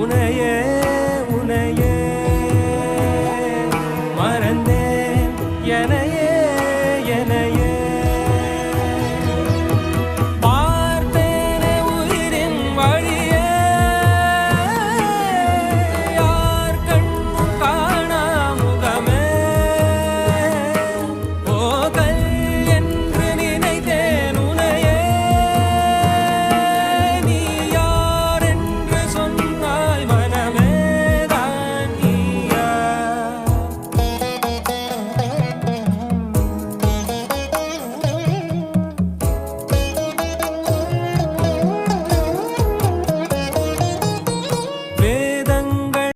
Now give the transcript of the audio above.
உனையே உனையே. மறந்தேன் எனையே என